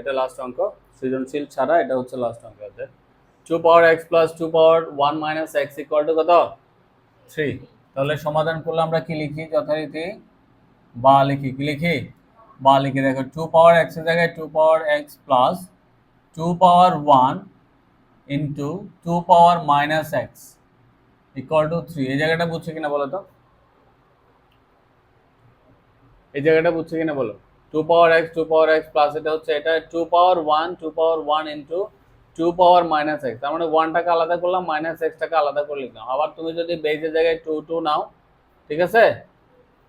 এটা লাস্ট অঙ্ক, সৃজনশীল ছাড়া এটা হচ্ছে লাস্ট অঙ্ক আছে two power x plus two power one minus x equal to কত? থ্রি তাহলে সমাধান করলে আমরা কি লিখি? যথারীতি বা লিখি। কি লিখি? বা লিখি। দেখো টু পাওয়ার এক্সের জায়গায় two power x plus two power one into two power minus x equal to three এই জায়গাটা বুঝছে কিনা বলো তো? এই জায়গাটা বুঝছে কিনা বলো? Two power x two power x plus এটা হচ্ছে এটা two power one two power one into two power minus x তার মানে ওয়ানটাকে আলাদা করলাম মাইনাস এক্সটাকে আলাদা করে লিখলাম। আবার তুমি যদি বেজের জায়গায় টু টু নাও, ঠিক আছে?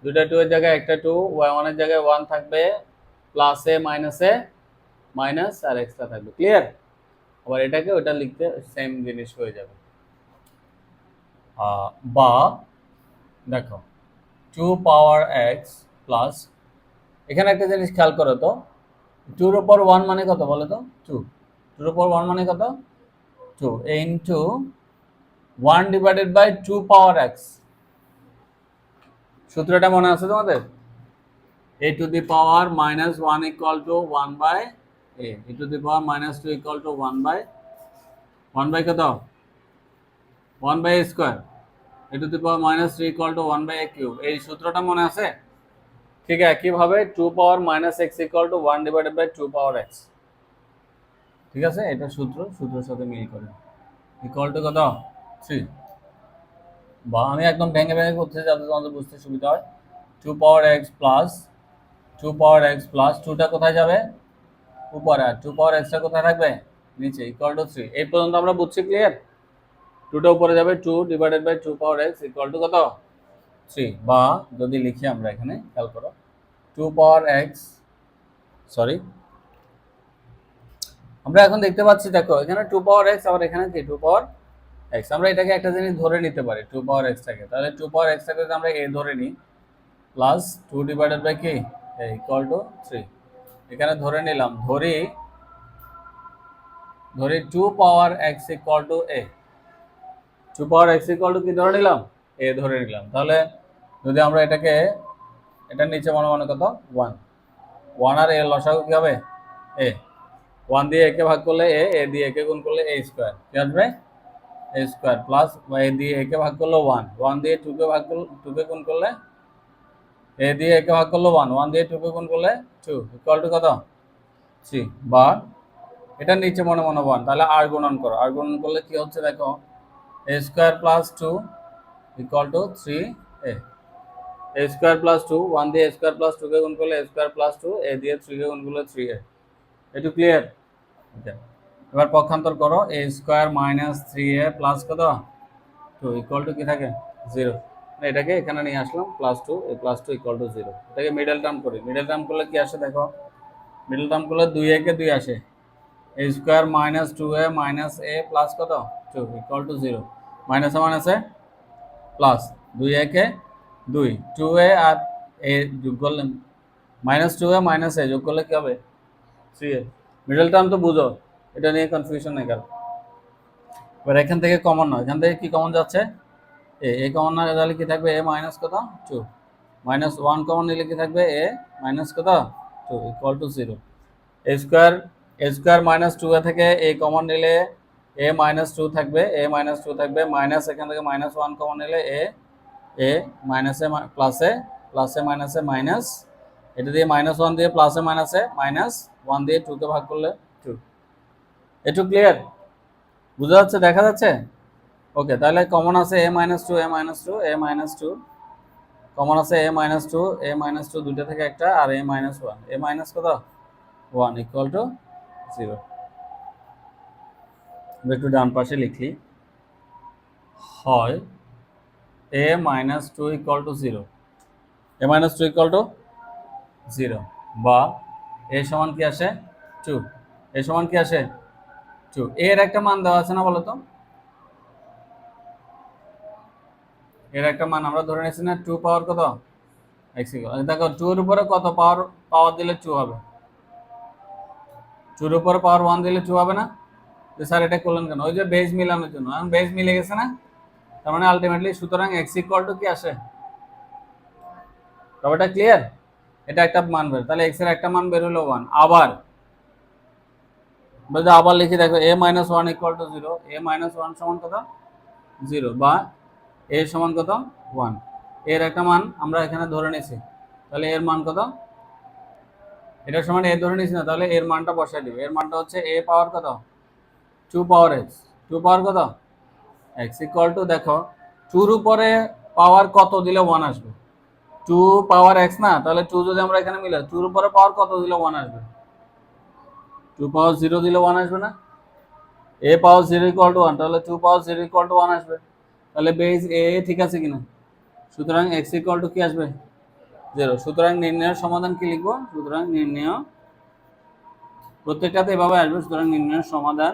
দুটা টু এর জায়গায় একটা টু ওয়ানের জায়গায় ওয়ান থাকবে প্লাসে মাইনাসে মাইনাস আর এক্সট্রা থাকবে। ক্লিয়ার আবার এটাকে ওটা লিখতে সেম জিনিস হয়ে যাবে। বা, দেখো টু পাওয়ার এক্স প্লাস এখানে একটা জিনিস খেয়াল করো তো টুর ওপর ওয়ান মানে কত বলো তো? টু টুর ওপর ওয়ান মানে কত? Two into one divided by two power x সূত্রটা মনে আছে তোমাদের? A to the power minus one equal to one by a a to the power minus two equal to one by one by কত? One by square a to the power minus three equal to one by a cube এই সূত্রটা মনে আছে? ঠিক একইভাবে two power minus x equal to one divided by two power x ঠিক আছে, এটা সূত্র, সূত্রের সাথে মিল করে। ইকুয়াল টু কত? থ্রি বা আমি একদম ভেঙে ভেঙে করতে যাতে তোমাদের বুঝতে সুবিধা হয়। Two power x plus two power x plus টুটা কোথায় যাবে? উপরে। আর টু পাওয়ার এক্সটা কোথায় থাকবে? নিচে ইকুয়াল টু থ্রি এই পর্যন্ত আমরা বুঝছি ক্লিয়ার টুটা উপরে যাবে two divided by two power x equal to কত? থ্রি বা যদি লিখি আমরা এখানে খেয়াল করো, টু পাওয়ার এক্স, সরি, আমরা এখন দেখতে পাচ্ছি দেখো, এখানে টু পাওয়ার এক্স, আবার এখানে কি? Two power x. আমরা এটাকে একটা জিনিস ধরে নিতে পারি, টু পাওয়ার এক্সটাকে তাহলে টু পাওয়ার এক্সটাকে যদি আমরা এ ধরে নিই প্লাস টু ডিভাইডেড বাই কি? ইকুয়াল টু থ্রি এখানে ধরে নিলাম, ধরি ধরি two power x equal to a two power x equal to কি ধরে নিলাম? এ ধরে নিলাম। তাহলে যদি আমরা এটাকে, এটার নিচে মনে মনে কত? ওয়ান ওয়ান আর এ লসাগু কি হবে? এ। ওয়ান দিয়ে একে ভাগ করলে এ এ দিয়ে একে গুণ করলে এ স্কোয়ার কি আসবে? এ স্কোয়ার প্লাস এ দিয়ে একে ভাগ করলে ওয়ান ওয়ান দিয়ে টুকে ভাগ করলে টুকে গুণ করলে এ দিয়ে একে ভাগ করলে ওয়ান ওয়ান দিয়ে টুকে গুণ করলে টু ইকুয়াল টু কত? সি বা এটার নিচে মনে মনে ওয়ান তাহলে আর গুণন করো। আর গুণন করলে কি হচ্ছে দেখো? A square plus two equal to three a a square plus two one দিয়ে স্কোয়ার প্লাস টুকে গুণ করলে স্কোয়ার প্লাস টু এ দিয়ে থ্রিকে গুণ করলে থ্রি এ একটু ক্লিয়ার এবার পক্ষান্তর করো a square minus three a plus কত? টু ইকুয়াল টু কি থাকে? জিরো এটাকে এখানে নিয়ে আসলাম plus two a plus two equal to zero এটাকে মিডল টার্ম করি। মিডল টার্ম করলে কি আসে দেখো? মিডল টার্ম করলে দুই একে দুই আসে। A square minus two a minus a plus কত? টু ইকুয়াল টু জিরো মাইনাসে মাইনাসে প্লাস দুই একে দুই। টু এ আর এ যোগ করলে minus two a minus a যোগ করলে কি হবে? থ্রি এ। মিডল টার্ম তো বুঝো, এটা নিয়ে কনফিউশন নেই কারণ এবার এখান থেকে কমন নয়। এখান থেকে কি কমন যাচ্ছে? এ এ কমন না তাহলে কি থাকবে? এ মাইনাস কত? টু মাইনাস ওয়ান কমন নিলে কি থাকবে? এ মাইনাস কত? Two equal to zero a square a square minus two a থেকে এ কমন নিলে এ মাইনাস টু থাকবে এ মাইনাস টু থাকবে মাইনাস এখান থেকে মাইনাস ওয়ান কমন নিলে এ এ মাইনাসে প্লাসে প্লাসে মাইনাসে মাইনাস এটা দিয়ে মাইনাস ওয়ান দিয়ে প্লাসে মাইনাসে মাইনাস ওয়ান দিয়ে টুকে ভাগ করলে টু একটু ক্লিয়ার বুঝা যাচ্ছে দেখা যাচ্ছে ওকে তাহলে কমন আছে a minus two a minus two a minus two common আছে a minus two a minus two দুইটা থেকে একটা আর a minus one a minus কত ওয়ান ইকুয়াল টু জিরো একটু ডান পাশে লিখলি। হয় a minus two equal to zero a minus two equal to zero বা এ সমান কি আসে? টু এ সমান কি আসে? টু এর একটা মান দেওয়া আছে না বলো তো এর একটা মান আমরা ধরে নিয়েছি না টু পাওয়ার কত? এক্স ইকুয়াল দেখো টু এর উপরে কত পাওয়ার পাওয়ার দিলে টু হবে? টুর উপরে পাওয়ার ওয়ান দিলে টু হবে না? যে স্যার এটা করলেন কেন? ওই যে বেজ মিলানোর জন্য। এখন বেজ মিলে গেছে না? তার মানে আলটিমেটলি সুতরাং এক্স ইকুয়াল টু কি আসে? এটা ক্লিয়ার এটা একটা মান বের। তাহলে এক্সের একটা মান বের হলো ওয়ান আবার যদি আবার লিখে দেখো a minus one equal to zero a minus one সমান কত? জিরো বা এ সমান কত? ওয়ানের একটা মান আমরা এখানে ধরে নিয়েছি। তাহলে এর মান কত? এটার সমান এ ধরে নিয়েছি না, তাহলে এর মানটা বসাই দিব। এর মানটা হচ্ছে এ পাওয়ার কত? Two power x two power কত? এক্স ইকুয়াল টু দেখো টুর উপরে পাওয়ার কত দিলে ওয়ান আসবে? টু পাওয়ার এক্স না? তাহলে টু যদি আমরা এখানে মিলাই টুর উপরে পাওয়ার কত দিলে ওয়ান আসবে? টু পাওয়ার জিরো দিলে ওয়ান আসবে না? A power zero equal to one তাহলে two power zero equal to one আসবে। তাহলে বেস এ ঠিক আছে কিনা? সুতরাং এক্স ইকুয়াল টু কি আসবে? জিরো সুতরাং নির্ণয়ের সমাধান কি লিখব? সুতরাং নির্ণয় প্রত্যেকটাতে এভাবে আসবে, সুতরাং নির্ণয়ের সমাধান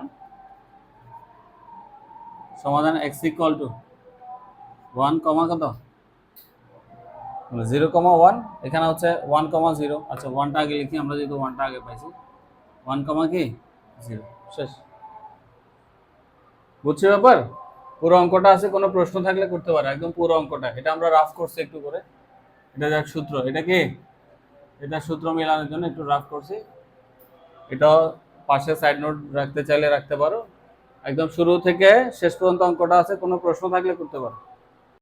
সমাধান x equal to one comma কত? জিরো কমা ওয়ান এখানে হচ্ছে ওয়ান কমা জিরো আচ্ছা ওয়ানটা আগে লিখি, আমরা যেহেতু ওয়ানটা আগে পাইছি। ওয়ান কমা কি? জিরো শেষ। বুঝছি ব্যাপার? পুরো অঙ্কটা আছে, কোনো প্রশ্ন থাকলে করতে পারে। একদম পুরো অঙ্কটা। এটা আমরা রাফ করছি একটু করে। এটা যাক সূত্র। এটা কি? এটা সূত্র মেলানোর জন্য একটু রাফ করছি। এটাও পাশে সাইড নোট রাখতে চাইলে রাখতে পারো। একদম শুরু থেকে শেষ পর্যন্ত অঙ্কটা আছে কোনো প্রশ্ন থাকলে করতে পারো।